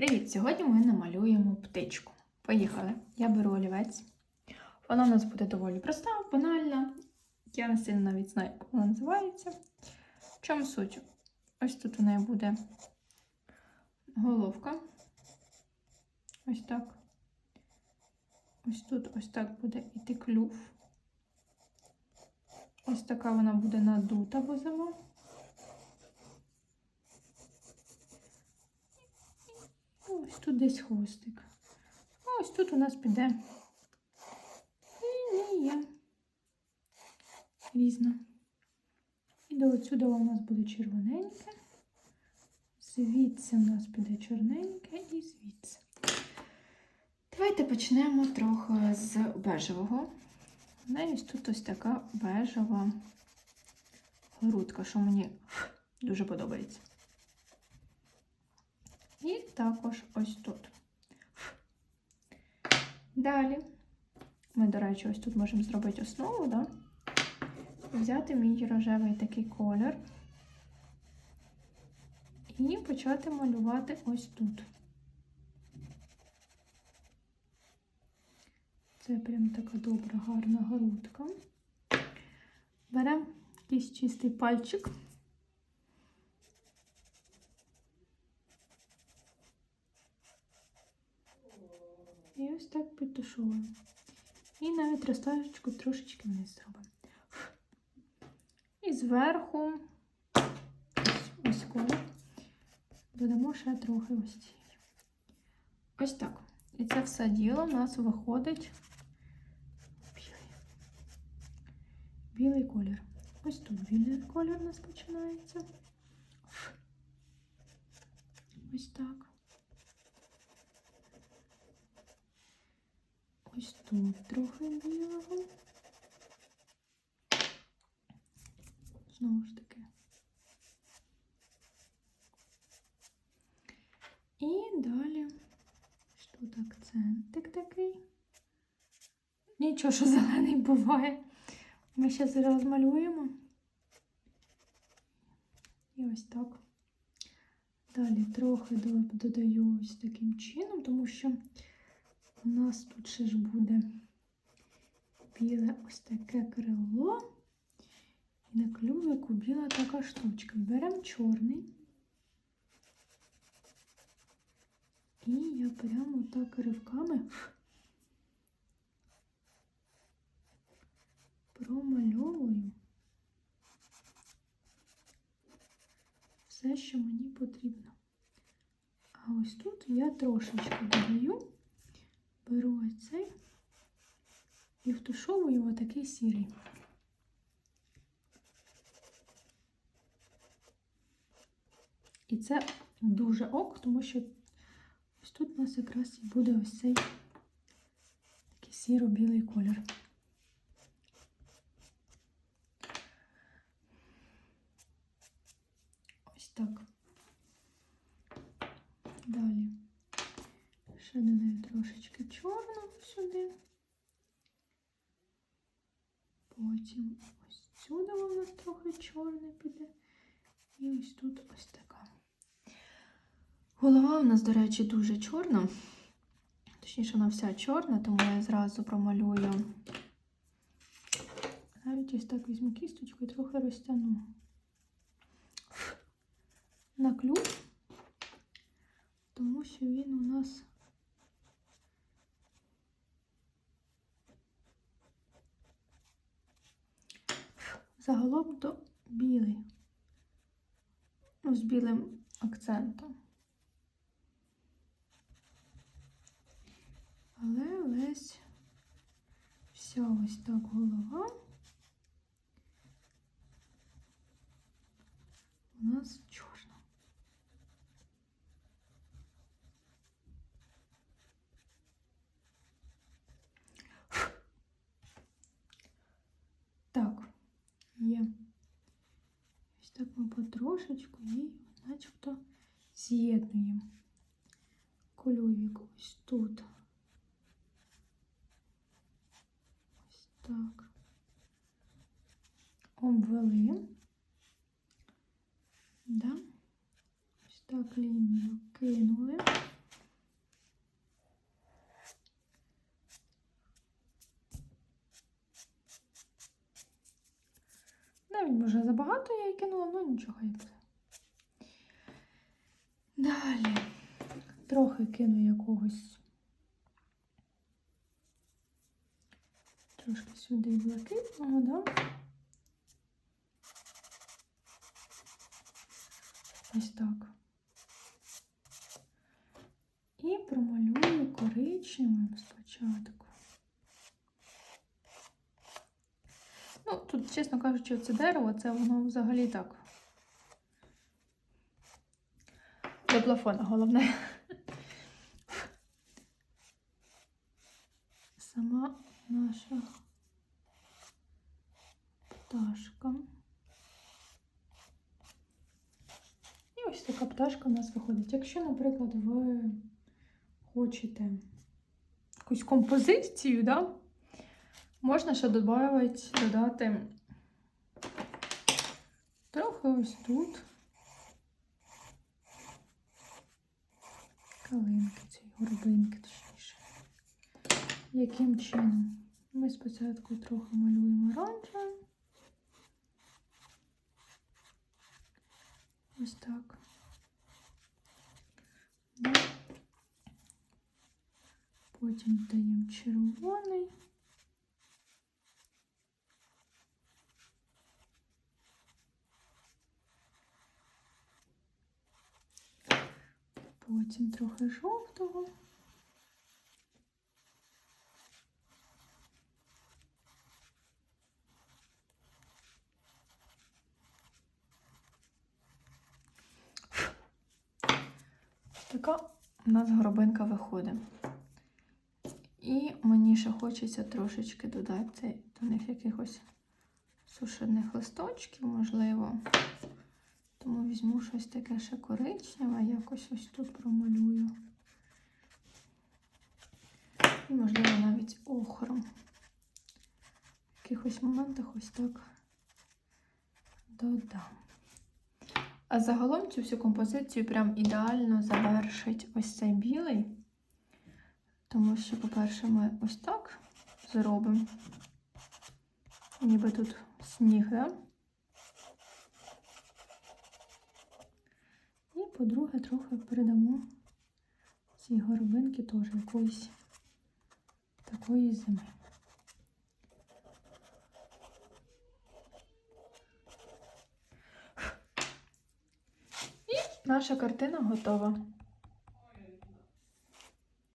Привіт! Сьогодні ми намалюємо птичку. Поїхали. Я беру олівець. Вона у нас буде доволі проста, банальна. Я не сильно навіть знаю, як вона називається. В чому суть? Ось тут у неї буде головка. Ось так. Ось тут ось так буде іти клюв. Ось така вона буде надута возимо. Ось тут десь хвостик. Ось тут у нас піде лінія різна. І до отсюди у нас буде червоненьке. Звідси у нас піде чорненьке і звідси. Давайте почнемо трохи з бежевого. Ось тут ось така бежева грудка, що мені дуже подобається. І також ось тут. Далі ми, до речі, ось тут можемо зробити основу, да? взяти мій рожевий такий колір і почати малювати ось тут. Це прям така добра, гарна грудка. Беремо якийсь чистий пальчик. І ось так підтушуємо. І навіть розташечку трошечки вниз зробимо. І зверху ось, ось колір. Додамо ще трохи ось цієї. Ось так. І це все діло у нас виходить білий. Білий колір. Ось тут білий колір у нас починається. Ось так. Ось тут трохи білого. Знову ж таки. І далі ось тут акцентик такий. Нічого, що зелений буває. Ми ще зараз малюємо. І ось так. Далі трохи додаю ось таким чином, тому що у нас тут ще ж буде біле ось таке крило. І на клювику біла така штучка. Беремо чорний. І я прямо так ривками промальовую все, що мені потрібно. А ось тут я трошечки додаю, беру оцей і втушовую отакий сірий. І це дуже ок, тому що ось тут у нас якраз і буде ось цей такий сіро-білий колір. Ось так. Далі ще додаю трошечки чорного сюди. Потім ось сюди у нас трохи чорне піде. І ось тут ось така. Голова у нас, до речі, дуже чорна. Точніше, вона вся чорна, тому я зразу промалюю. Навіть ось так візьму кісточку і трохи розтягну. На клюв, тому що він у нас загалом то білий. Ну, з білим акцентом. Але ось вся ось так голова ми потрошечку і начебто з'єднуємо клювик ось тут. Ось так. Обвели. Да? Ось так лінію кинули. Багато я її кинула, ну нічого і буде. Далі трохи кину якогось. Трошки сюди блакитного, да? Ось так. І промалюю коричневим спочатку. Ну, тут, чесно кажучи, це дерево, це воно взагалі так. До плафона головне. Сама наша пташка. І ось така пташка у нас виходить. Якщо, наприклад, ви хочете якусь композицію, да, можна ще додати, додати трохи ось тут калинки, цієї горбинки, точніше. Яким чином? Ми спочатку трохи малюємо оранжевим. Ось так. Потім даємо червоний. Потім трохи жовтого. Така у нас горобинка виходить. І мені ще хочеться трошечки додати до них якихось сушених листочків, можливо. Тому візьму щось таке ще коричневе, якось ось тут промалюю. І, можливо, навіть охром. В якихось моментах ось так додам. А загалом цю всю композицію прям ідеально завершить ось цей білий. Тому що, по-перше, ми ось так зробимо. Ніби тут сніг, да? І, по-друге, трохи передамо цій горобинки теж якоїсь такої зими. І наша картина готова.